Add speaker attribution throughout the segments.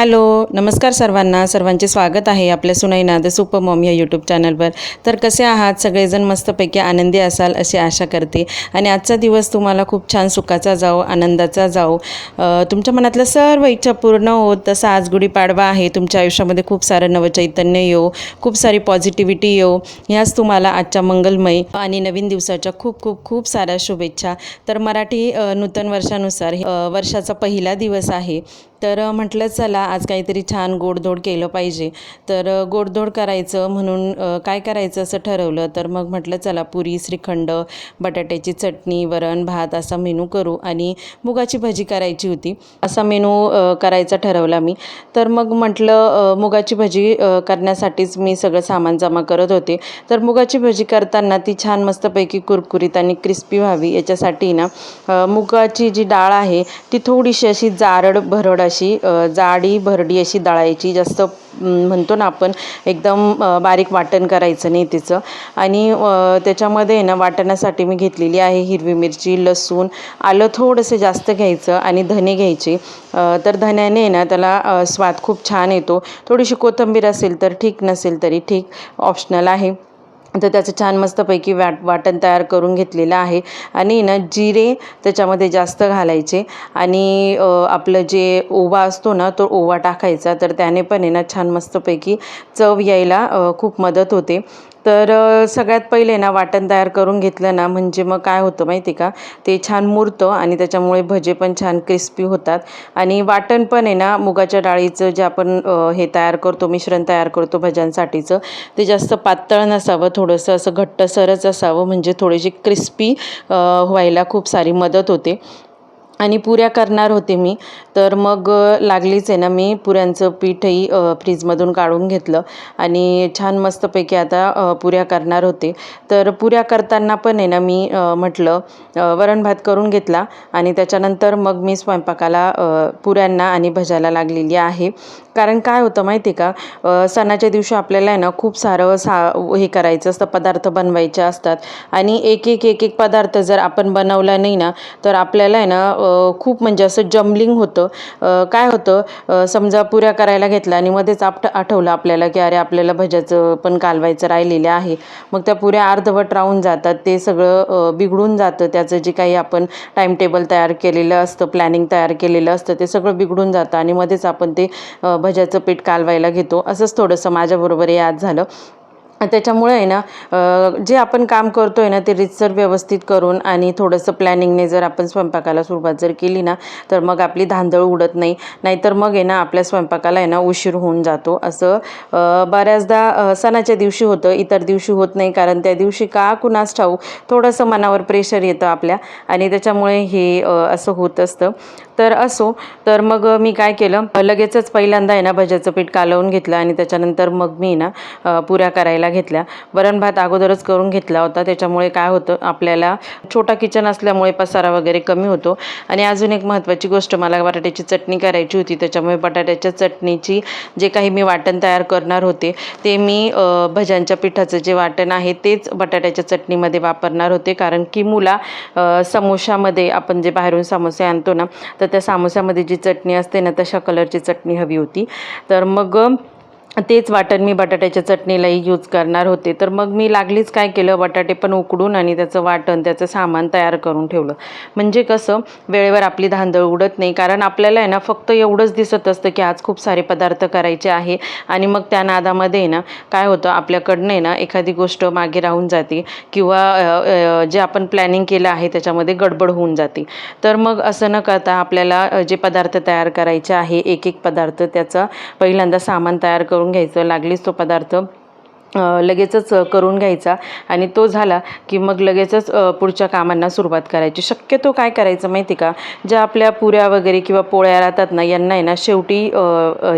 Speaker 1: Hello नमस्कार सर्वांना. सर्वांचे स्वागत आहे आपल्या सुनैना द सुपर मॉम या यूट्यूब चॅनलवर तर कसे आहात? सगळेजण मस्तपैकी आनंदी असाल अशी आशा करते. आणि आजचा दिवस तुम्हाला खूप छान सुखाचा जाओ आनंदाचा जाओ तुमच्या मनातल्या सर्व इच्छा पूर्ण होत तसं आज गुढीपाडवा आहे. तुमच्या आयुष्यामध्ये खूप सारं नवचैतन्य येऊ खूप सारी पॉझिटिव्हिटी येऊ ह्याच तुम्हाला आजच्या मंगलमय आणि नवीन दिवसाच्या खूप खूप खूप साऱ्या शुभेच्छा. तर मराठी नूतन वर्षानुसार वर्षाचा पहिला दिवस आहे. तर म्हटलं चला आज काहीतरी छान गोडधोड केलं पाहिजे. तर गोडधोड करायचं म्हणून काय करायचं असं ठरवलं. तर मग म्हटलं चला पुरी श्रीखंड बटाट्याची चटणी वरण भात असा मेनू करू. आणि मुगाची भजी करायची होती. असा मेनू करायचा ठरवला मी. तर मग म्हटलं मुगाची भजी करण्यासाठीच मी सगळं सामान जमा करत होते. तर मुगाची भजी करताना ती छान मस्तपैकी कुरकुरीत आणि क्रिस्पी व्हावी याच्यासाठी ना मुगाची जी डाळ आहे ती थोडीशी अशी जारड भरड अशी जाडी भरडी अशी दळायची. जास्त म्हणतो ना आपण एकदम बारीक वाटण करायचं नाही तिचं. आणि त्याच्यामध्ये आहे ना वाटण्यासाठी मी घेतलेली आहे हिरवी मिरची लसूण आलं थोडंसं जास्त घ्यायचं आणि धने घ्यायचे. तर धन्याने आहे ना त्याला स्वाद खूप छान येतो. थोडीशी कोथिंबीर असेल तर ठीक नसेल तरी ठीक ऑप्शनल आहे. तर त्याचं छान मस्तपैकी वाट वाटण तयार करून घेतलेलं आहे. आणि ना जिरे त्याच्यामध्ये जास्त घालायचे. आणि आपलं जे ओवा असतो ना तो ओवा टाकायचा. तर त्याने पण आहे ना छान मस्तपैकी चव यायला खूप मदत होते. तर सगळ्यात पहिले ना वाटण तयार करून घेतलं ना म्हणजे मग काय होतं माहिती का? ते छान मुरतं आणि त्याच्यामुळे भजे पण छान क्रिस्पी होतात. आणि वाटण पण आहे ना मुगाच्या डाळीचं जे आपण हे तयार करतो मिश्रण तयार करतो भज्यांसाठीचं ते जास्त पातळ नसावं थोडंसं असं घट्टसरच असावं म्हणजे थोडीशी क्रिस्पी व्हायला खूप सारी मदत होते. आणि पुऱ्या करणार होते मी. तर मग लागलीच आहे ना मी पुऱ्यांचं पीठही फ्रीजमधून काढून घेतलं. आणि छान मस्तपैकी आता पुऱ्या करणार होते. तर पुऱ्या करताना पण आहे ना मी म्हटलं वरण भात करून घेतला. आणि त्याच्यानंतर मग मी स्वयंपाकाला पुऱ्यांना आणि भजाला लागलेली आहे. कारण काय होतं माहिती आहे का सणाच्या दिवशी आपल्याला आहे ना खूप सारं सा हे करायचं असतं पदार्थ बनवायचे असतात. आणि एक एक एक एक पदार्थ जर आपण बनवला नाही ना तर आपल्याला आहे ना खूप म्हणजे असं जम्बलिंग होतं. काय होतं? समजा पुऱ्या करायला घेतल्या आणि मध्येच आपट आठवलं आपल्याला की अरे आपल्याला भज्याचं पण कालवायचं राहिलेलं आहे. मग त्या पुऱ्या अर्धवट राहून जातात. ते सगळं बिघडून जातं. त्याचं जे काही आपण टाईम टेबल तयार केलेलं असतं प्लॅनिंग तयार केलेलं असतं ते सगळं बिघडून जातं आणि मध्येच आपण ते भज्याचं पीठ कालवायला घेतो. असंच थोडंसं माझ्याबरोबरही आज झालं. त्याच्यामुळे आहे ना जे आपण काम करतो आहे ना ते रितसर व्यवस्थित करून आणि थोडंसं प्लॅनिंगने जर आपण स्वयंपाकाला सुरुवात जर केली ना तर मग आपली धांदळ उडत नाही. नाहीतर मग आहे ना आपल्या स्वयंपाकाला आहे ना उशीर होऊन जातो. असं बऱ्याचदा सणाच्या दिवशी होतं इतर दिवशी होत नाही कारण त्या दिवशी का कुणास ठाऊ थोडंसं मनावर प्रेशर येतं आपल्या. आणि त्याच्यामुळे हे असं होत असतं. तर असो तर मग मी काय केलं लगेचच पहिल्यांदा आहे ना भज्याचं पीठ कालवून घेतलं आणि त्याच्यानंतर मग मी ना पुऱ्या करायला घेतल्या. वरण भात अगोदरच करून घेतला होता. त्याच्यामुळे काय होतं आपल्याला छोटा किचन असल्यामुळे पसारा वगैरे कमी होतो. आणि अजून एक महत्त्वाची गोष्ट मला बटाट्याची चटणी करायची होती. त्याच्यामुळे बटाट्याच्या चटणीची जे काही मी वाटण तयार करणार होते ते मी भज्यांच्या पिठाचं जे वाटण आहे तेच बटाट्याच्या चटणीमध्ये वापरणार होते. कारण की मुला समोशामध्ये आपण जे बाहेरून समोसे आणतो ना तर त्या समोस्यामध्ये जी चटणी असते ना तशा कलरची चटणी हवी होती. तर मग तेच वाटण मी बटाट्याच्या चटणीलाही यूज करणार होते. तर मग मी लागलीच काय केलं? बटाटे पण उकडून आणि त्याचं वाटण त्याचं सामान तयार करून ठेवलं. म्हणजे कसं? वेळेवर आपली धांदळ उडत नाही. कारण आपल्याला आहे ना फक्त एवढंच दिसत असतं की आज खूप सारे पदार्थ करायचे आहे. आणि मग त्या नादामध्ये आहे ना काय होतं? आपल्याकडनं आहे ना एखादी गोष्ट मागे राहून जाते किंवा जे आपण प्लॅनिंग केलं आहे त्याच्यामध्ये गडबड होऊन जाते. तर मग असं न करता आपल्याला जे पदार्थ तयार करायचे आहे एक एक पदार्थ त्याचा पहिल्यांदा सामान तयार करून करून घ्यायचं. लागलीच तो पदार्थ. लगेचच करून घ्यायचा आणि तो झाला की मग लगेचच पुढच्या कामांना सुरुवात करायची. शक्यतो काय करायचं माहिती का? ज्या आपल्या पुऱ्या वगैरे किंवा पोळ्या राहतात ना यांना आहे ना शेवटी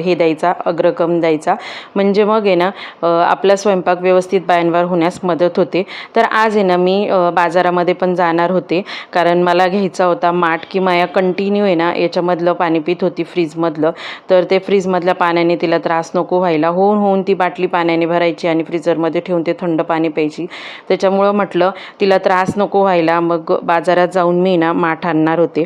Speaker 1: हे द्यायचा अग्रक्रम द्यायचा. म्हणजे मग आहे ना आपला स्वयंपाक व्यवस्थित बायांवर होण्यास मदत होते. तर आज आहे ना मी बाजारामध्ये पण जाणार होते. कारण मला घ्यायचा होता माठ की माया कंटिन्यू आहे ना याच्यामधलं पाणी पित होती फ्रीजमधलं तर ते फ्रीजमधल्या पाण्याने तिला त्रास नको व्हायला. होऊन होऊन ती बाटली पाण्याने भरायची आणि पाणी फ्रीजरमध्ये ठेवून ते थंड पाणी प्यायची. त्याच्यामुळं म्हटलं तिला त्रास नको व्हायला मग बाजारात जाऊन मी ना माठ आणणार होते.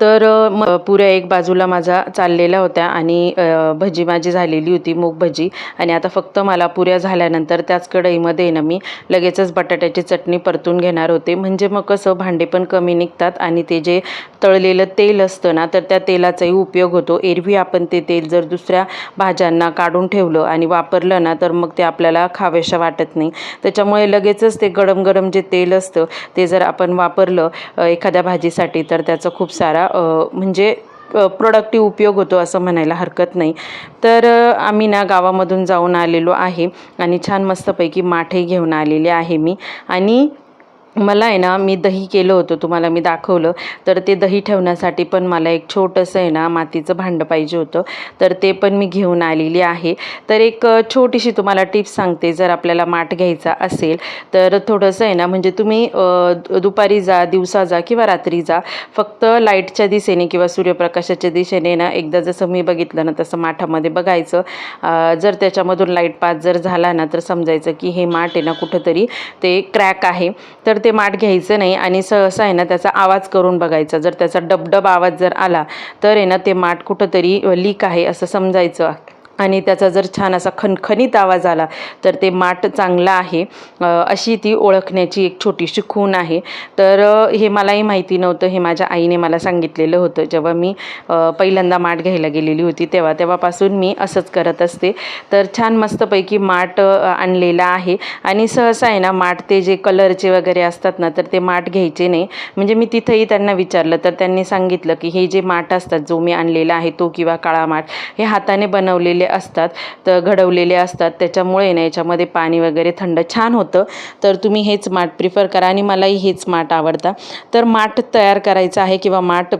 Speaker 1: तर मग पुऱ्या एक बाजूला माझा चाललेल्या होत्या आणि भजी माझी झालेली होती मूग भजी. आणि आता फक्त मला पुऱ्या झाल्यानंतर त्याच कढईमध्ये ना मी लगेचच बटाट्याची चटणी परतून घेणार होते. म्हणजे मग कसं भांडे पण कमी निघतात आणि ते जे तळलेलं तेल असतं ना तर त्या तेलाचाही उपयोग होतो. एरवी आपण ते तेल जर दुसऱ्या भाज्यांना काढून ठेवलं आणि वापरलं ना तर मग ते आपल्याला खावेशा वाटत नाही. त्याच्यामुळे लगेचच ते गरम गरम जे तेल असतं ते जर आपण वापरलं एखाद्या भाजीसाठी तर त्याचा खूप सारा म्हणजे प्रोडक्टिव्ह उपयोग होतो असं म्हणायला हरकत नाही. तर आम्ही ना गावामधून जाऊन आलेलो आहे आणि छान मस्तपैकी माठही घेऊन आलेले आहे मी. आणि मला आहे ना मी दही केलं होतं तुम्हाला मी दाखवलं. तर ते दही ठेवण्यासाठी पण मला एक छोटंसं आहे ना मातीचं भांडं पाहिजे होतं. तर ते पण मी घेऊन आलेली आहे. तर एक छोटीशी तुम्हाला टिप्स सांगते जर आपल्याला माठ घ्यायचा असेल तर थोडंसं आहे ना म्हणजे तुम्ही दुपारी जा दिवसा जा किंवा रात्री जा. फक्त लाईटच्या दिशेने किंवा सूर्यप्रकाशाच्या दिशेने ना एकदा जसं मी बघितलं ना तसं माठामध्ये बघायचं. जर त्याच्यामधून लाइट पास जर झाला ना तर समजायचं की हे माठ आहे ना कुठंतरी ते क्रॅक आहे. तर ते माठ घ्यायचं नाही आणि सहसा आहे ना त्याचा आवाज करून बघायचा. जर त्याचा डबडब आवाज जर आला तर आहे ना ते माठ कुठंतरी लीक आहे असं समजायचं. आणि त्याचा जर छान असा खणखणीत आवाज आला तर ते माठ चांगलं आहे. अशी ती ओळखण्याची एक छोटीशी खूण आहे. तर हे मलाही माहिती नव्हतं हे माझ्या आईने मला सांगितलेलं होतं. जेव्हा मी पहिल्यांदा माठ घ्यायला गेलेली होती तेव्हा तेव्हापासून मी असंच करत असते. तर छान मस्तपैकी माठ आणलेला आहे. आणि सहसा आहे ना माठ ते जे कलरचे वगैरे असतात ना तर ते माठ घ्यायचे नाही. म्हणजे मी तिथंही त्यांना विचारलं तर त्यांनी सांगितलं की हे जे माठ असतात जो मी आणलेला आहे तो किंवा काळा माठ हे हाताने बनवलेले असतात तर घडवलेले असतात. त्याच्यामुळे ना याच्यामध्ये पाणी वगैरे थंड छान होतं. तर तुम्ही हेच माठ प्रिफर करा आणि मलाही हेच माठ आवडता. तर माठ तयार करायचं आहे किंवा माठ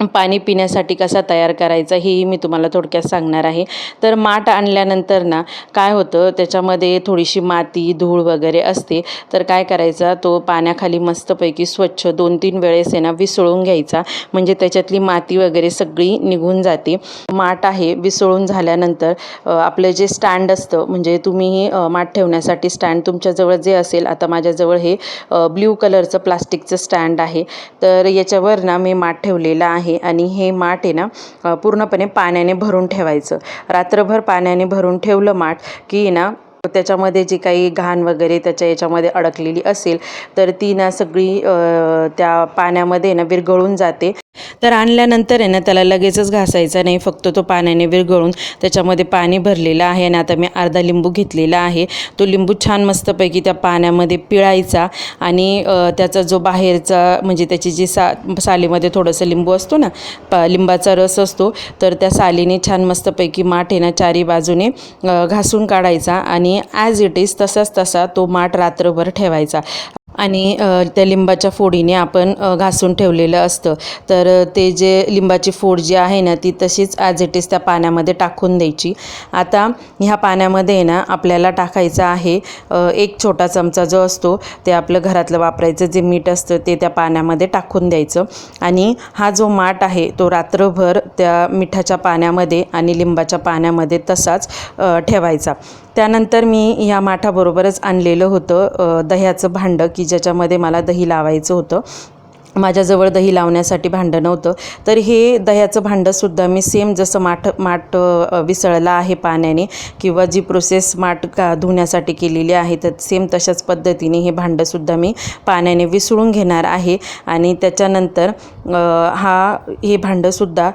Speaker 1: पाणी पिण्यासाठी कसा तयार करायचा हेही मी तुम्हाला थोडक्यात सांगणार आहे. तर माठ आणल्यानंतर ना काय होतं त्याच्यामध्ये थोडीशी माती धूळ वगैरे असते. तर काय करायचा तो पाण्याखाली मस्तपैकी स्वच्छ दोन तीन वेळेस आहे ना विसळून घ्यायचा. म्हणजे त्याच्यातली माती वगैरे सगळी निघून जाते. माठ आहे विसळून झाल्यानंतर आपलं जे स्टँड असतं म्हणजे तुम्ही माठ ठेवण्यासाठी स्टँड तुमच्याजवळ जे असेल आता माझ्याजवळ हे ब्ल्यू कलरचं प्लास्टिकचं स्टँड आहे. तर याच्यावर ना मी माठ ठेवलेला आहे आणि हे माठ आहे ना पूर्णपणे पाण्याने भरून ठेवायचं. रात्रभर पाण्याने भरून ठेवलं माठ की ना त्याच्यामध्ये जी काही घाण वगैरे त्याच्या याच्यामध्ये अडकलेली असेल तर ती ना सगळी त्या पाण्यामध्ये ना विरघळून जाते. तर आणल्यानंतर आहे ना त्याला लगेचच घासायचा नाही फक्त तो पाण्याने विरघळून त्याच्यामध्ये पाणी भरलेलं आहे आणि आता मी अर्धा लिंबू घेतलेला आहे. तो लिंबू छान मस्तपैकी त्या पाण्यामध्ये पिळायचा आणि त्याचा जो बाहेरचा म्हणजे त्याची जी सा सालीमध्ये थोडंसं लिंबू असतो ना प लिंबाचा रस असतो तर त्या सालीने छान मस्तपैकी माठ आहे ना चारी बाजूने घासून काढायचा आणि ॲज इट इज तसाच तसा तो माठ रात्रभर ठेवायचा. आणि त्या लिंबाच्या फोडीने आपण घासून ठेवलेलं असतं. तर ते जे लिंबाची फोड जी आहे ना ती तशीच ॲज इट इज त्या पाण्यामध्ये टाकून द्यायची. आता ह्या पाण्यामध्ये आहे ना आपल्याला टाकायचं आहे एक छोटा चमचा जो असतो ते आपलं घरातलं वापरायचं जे मीठ असतं ते त्या पाण्यामध्ये टाकून द्यायचं. आणि हा जो माठ आहे तो रात्रभर त्या मिठाच्या पाण्यामध्ये आणि लिंबाच्या पाण्यामध्ये तसाच ठेवायचा. त्यानंतर मी ह्या माठाबरोबरच आणलेलं होतं दह्याचं भांडं की ज्याच्यामध्ये मला दही लावायचं होतं. माझ्याजवळ दही लावण्यासाठी भांडं नव्हतं तर हे दह्याचं भांडंसुद्धा मी सेम जसं माठ माठ विसळला आहे पाण्याने किंवा जी प्रोसेस माठ का धुण्यासाठी केलेली आहे तर सेम तशाच पद्धतीने हे भांडंसुद्धा मी पाण्याने विसळून घेणार आहे. आणि त्याच्यानंतर हा हे भांडंसुद्धा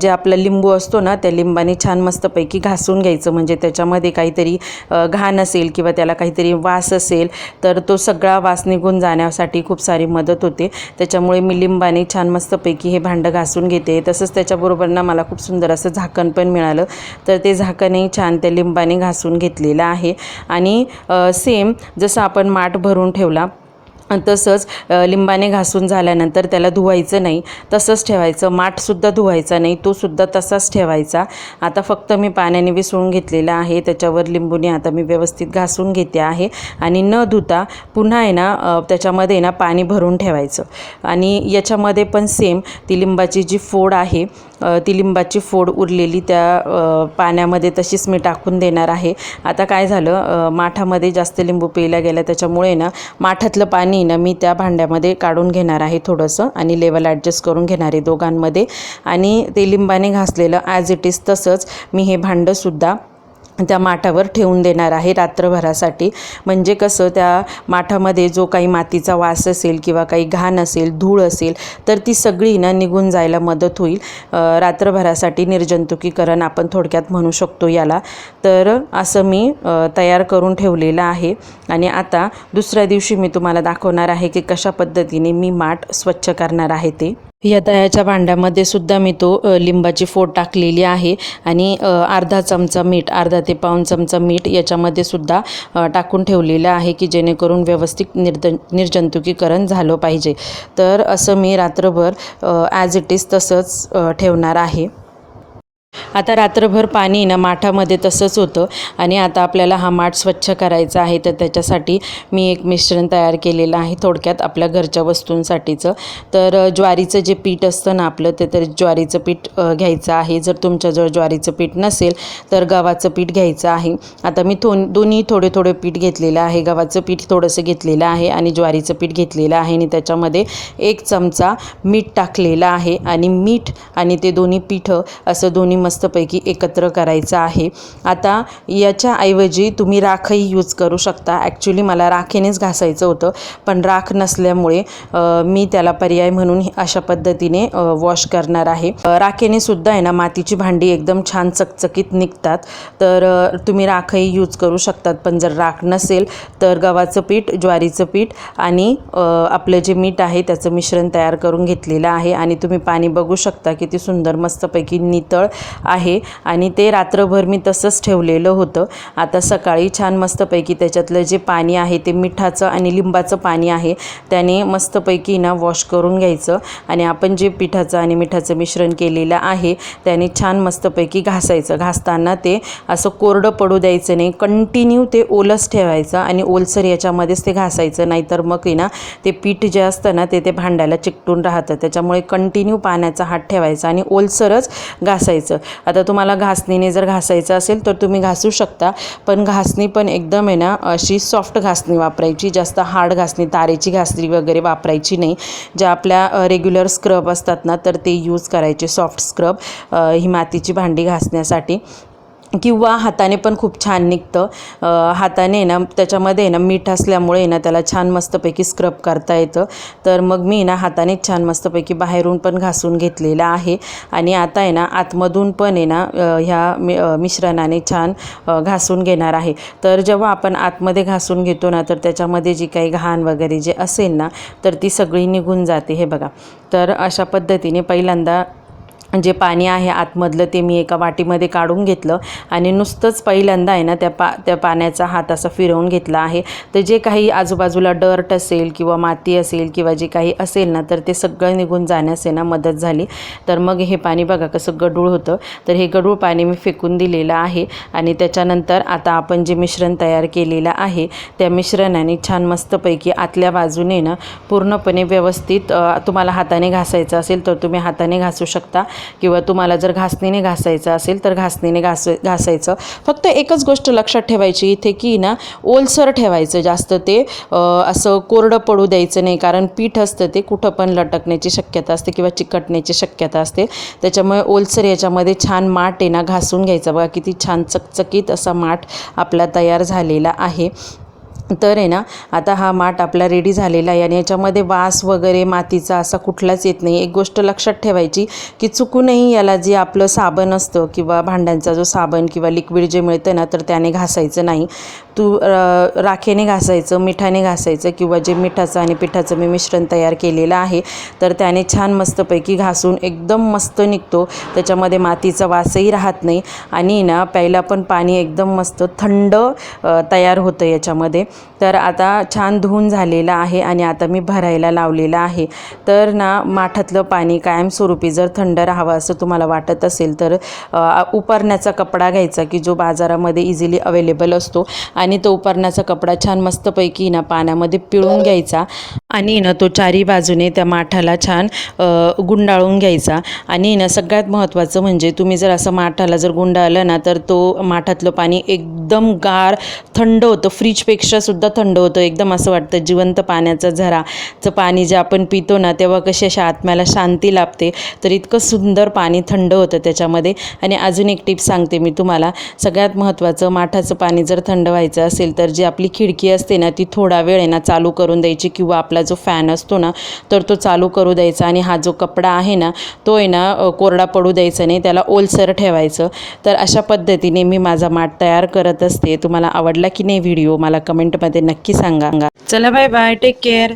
Speaker 1: जे आपला लिंबू असतो ना त्या लिंबाने छान मस्तपैकी घासून घ्यायचं. म्हणजे त्याच्यामध्ये काहीतरी घाण असेल किंवा त्याला काहीतरी वास असेल तर तो सगळा वास निघून जाण्यासाठी खूप सारी मदत होते. त्याच्या त्याच्यामुळे मी लिंबाने छान मस्तपैकी हे भांडं घासून घेते. तसंच त्याच्याबरोबर ना मला खूप सुंदर असं झाकण पण मिळालं. तर ते झाकणही छान त्या लिंबाने घासून घेतलेलं आहे. आणि सेम जसं आपण माठ भरून ठेवला तसंच लिंबाने घासून झाल्यानंतर त्याला धुवायचं नाही तसंच ठेवायचं. माठसुद्धा धुवायचा नाही तोसुद्धा तसाच ठेवायचा. आता फक्त मी पाण्याने विसळून घेतलेला आहे त्याच्यावर लिंबूने आता मी व्यवस्थित घासून घेते आहे. आणि न धुता पुन्हा आहे ना त्याच्यामध्ये ना पाणी भरून ठेवायचं. आणि याच्यामध्ये पण सेम ती लिंबाची जी फोड आहे ती लिंबाची फोड उरलेली त्या पाण्यामध्ये तशीच मी टाकून देणार आहे. आता काय झालं माठामध्ये जास्त लिंबू पिला गेला त्याच्यामुळे ना माठातलं पाणी ना मी त्या भांड्यामध्ये काढून घेणार आहे थोडंसं आणि लेवल ॲडजस्ट करून घेणार आहे दोघांमध्ये. आणि ते लिंबाने घासलेलं ॲज इट इज तसंच मी हे भांडंसुद्धा त्या माठावर ठेवून देणार आहे रात्रभरासाठी. म्हणजे कसं त्या माठामध्ये जो काही मातीचा वास असेल किंवा काही घाण असेल धूळ असेल तर ती सगळी ना निघून जायला मदत होईल. रात्रभरासाठी निर्जंतुकीकरण आपण थोडक्यात म्हणू शकतो याला. तर असं मी तयार करून ठेवलेलं आहे. आणि आता दुसऱ्या दिवशी मी तुम्हाला दाखवणार आहे की कशा पद्धतीने मी माठ स्वच्छ करणार आहे ते. या दह्याच्या भांड्यामध्ये सुद्धा मी तो लिंबाची फोड टाकलेली आहे. आणि अर्धा चमचा मीठ अर्धा ते पाऊण चमचा मीठ याच्यामध्ये सुद्धा टाकून ठेवलेलं आहे की जेणेकरून व्यवस्थित निर्द निर्जंतुकीकरण झालं पाहिजे. तर असं मी रात्रभर ॲज इट इज तसंच ठेवणार आहे. आता रात्रभर पाणी ना माठामध्ये तसंच होतं आणि आता आपल्याला हा माठ स्वच्छ करायचा आहे तर त्याच्यासाठी मी एक मिश्रण तयार केलेलं आहे थोडक्यात आपल्या घरच्या वस्तूंसाठीचं. तर ज्वारीचं जे पीठ असतं ना आपलं ते तर ज्वारीचं पीठ घ्यायचं आहे. जर तुमच्याजवळ ज्वारीचं पीठ नसेल तर गव्हाचं पीठ घ्यायचं आहे. आता मी थो दोन्ही थोडे थोडे पीठ घेतलेलं आहे. गव्हाचं पीठ थोडंसं घेतलेलं आहे आणि ज्वारीचं पीठ घेतलेलं आहे आणि त्याच्यामध्ये एक चमचा मीठ टाकलेलं आहे आणि मीठ आणि ते दोन्ही पिठं असं दोन्ही मस्तपैकी एकत्र करायचं आहे. आता याच्याऐवजी तुम्ही राखही यूज करू शकता. ॲक्च्युली मला राखेनेच घासायचं होतं. पण राख नसल्यामुळे मी त्याला पर्याय म्हणून हे- अशा पद्धतीने वॉश करणार आहे. राखेने सुद्धा आहे ना मातीची भांडी एकदम छान चकचकीत निघतात. तर तुम्ही राखही यूज करू शकतात. पण जर राख नसेल तर गव्हाचं पीठ ज्वारीचं पीठ आणि आपलं जे मीठ आहे त्याचं मिश्रण तयार करून घेतलेलं आहे. आणि तुम्ही पाणी बघू शकता किती सुंदर मस्तपैकी नितळ आहे. आणि ते रात्रभर मी तसंच ठेवलेलं होतं. आता सकाळी छान मस्तपैकी त्याच्यातलं जे पाणी आहे ते मिठाचं आणि लिंबाचं पाणी आहे त्याने मस्तपैकी ना वॉश करून घ्यायचं. आणि आपण जे पिठाचं आणि मिठाचं मिश्रण केलेलं आहे त्याने छान मस्तपैकी घासायचं. घासताना ते असं कोरडं पडू द्यायचं नाही. कंटिन्यू ते ओलच ठेवायचं आणि ओलसर याच्यामध्येच ते घासायचं. नाहीतर मग ना ते पीठ जे असतं ना ते ते भांड्याला चिकटून राहतं. त्याच्यामुळे कंटिन्यू पाण्याचा हात ठेवायचा आणि ओलसरच घासायचं. आता तुम्हाला घासणीने जर घासायचं असेल तर तुम्ही घासू शकता पण घासणी पण एकदम आहे ना अशी सॉफ्ट घासणी वापरायची. जास्त हार्ड घासणी तारेची घासणी वगैरे वापरायची नाही. ज्या आपल्या रेग्युलर स्क्रब असतात ना तर ते यूज करायचे सॉफ्ट स्क्रब ही मातीची भांडी घासण्यासाठी. किंवा हाताने पण खूप छान निघतं. हाताने ना त्याच्यामध्ये ना मीठ असल्यामुळे ना त्याला छान मस्तपैकी स्क्रब करता येतं. तर मग मी ना हाताने छान मस्तपैकी बाहेरून पण घासून घेतलेलं आहे. आणि आता आहे ना आतमधून पण आहे ना ह्या मि मिश्रणाने छान घासून घेणार आहे. तर जेव्हा आपण आतमध्ये घासून घेतो ना तर त्याच्यामध्ये जी काही घाण वगैरे जे असेल ना तर ती सगळी निघून जाते हे बघा. तर अशा पद्धतीने पहिल्यांदा जे पाणी आहे आतमधलं ते मी एका वाटीमध्ये काढून घेतलं आणि नुसतंच पहिल्यांदा आहे ना त्या पा त्या पाण्याचा हात असा फिरवून घेतला आहे. तर जे काही आजूबाजूला डर्ट असेल किंवा माती असेल किंवा जे काही असेल ना तर ते सगळं निघून जाण्यास आहे ना मदत झाली. तर मग हे पाणी बघा कसं गडूळ होतं. तर हे गडूळ पाणी मी फेकून दिलेलं आहे आणि त्याच्यानंतर आता आपण जे मिश्रण तयार केलेलं आहे त्या मिश्रणाने छान मस्तपैकी आतल्या बाजूने ना पूर्णपणे व्यवस्थित तुम्हाला हाताने घासायचं असेल तर तुम्ही हाताने घासू शकता. किंवा तुम्हाला जर घासणीने घासायचं असेल तर घासणीने घास घासायचं. फक्त एकच गोष्ट लक्षात ठेवायची इथे की ना ओलसर ठेवायचं जास्त ते असं कोरडं पडू द्यायचं नाही कारण पीठ असतं ते कुठं पण लटकण्याची शक्यता असते किंवा चिकटण्याची शक्यता असते. त्याच्यामुळे ओलसर याच्यामध्ये छान माठ आहे ना घासून घ्यायचा. बघा किती छान चकचकीत असा माठ आपला तयार झालेला आहे. तर आहे ना आता हा माठ आपला रेडी झालेला आहे आणि याच्यामध्ये वास वगैरे मातीचा असा कुठलाच येत नाही. एक गोष्ट लक्षात ठेवायची की चुकूनही याला जे आपलं साबण असतं किंवा भांड्यांचा जो साबण किंवा लिक्विड जे मिळतं ना तर त्याने घासायचं नाही. तू राखेने घासायचं मिठाने घासायचं किंवा जे मिठाचं आणि पिठाचं मी मिश्रण तयार केलेलं आहे तर त्याने छान मस्तपैकी घासून एकदम मस्त निघतो. त्याच्यामध्ये मातीचा वासही राहत नाही आणि ना प्यायला पण पाणी एकदम मस्त थंड तयार होतं याच्यामध्ये. तर आता छान धुवून झालेलं आहे आणि आता मी भरायला लावलेलं आहे. तर ना माठातलं पाणी कायमस्वरूपी जर थंड राहावं असं तुम्हाला वाटत असेल तर उपरण्याचा कपडा घ्यायचा की जो बाजारामध्ये इझिली अवेलेबल असतो. आणि तो उपरण्याचा कपडा छान मस्तपैकी ना पाण्यामध्ये पिळून घ्यायचा आणि ना तो चारी बाजूने त्या माठाला छान गुंडाळून घ्यायचा. आणि ना सगळ्यात महत्त्वाचं म्हणजे तुम्ही जर असं माठाला जर गुंडाळलं ना तर तो माठातलं पाणी एकदम गार थंड होतं. फ्रीजपेक्षा सुद्धा थंड होतं. एकदम असं वाटतं जिवंत पाण्याचं झराचं पाणी जे आपण पितो ना तेव्हा कशी अशा आत्म्याला शांती लाभते. तर इतकं सुंदर पाणी थंड होतं त्याच्यामध्ये. आणि अजून एक टिप सांगते मी तुम्हाला. सगळ्यात महत्त्वाचं माठाचं पाणी जर थंड व्हायचं असेल तर जी आपली खिडकी असते ना ती थोडा वेळ आहे ना चालू करून द्यायची किंवा आपला जो फॅन असतो ना तर तो चालू करू द्यायचा आणि हा जो कपडा आहे ना तो आहे ना कोरडा पडू द्यायचा नाही त्याला ओलसर ठेवायचं. तर अशा पद्धतीने मी माझा माठ तयार करत असते. तुम्हाला आवडला की नाही व्हिडिओ मला कमेंटमध्ये नक्की सांगा. चला बाय बाय टेक केअर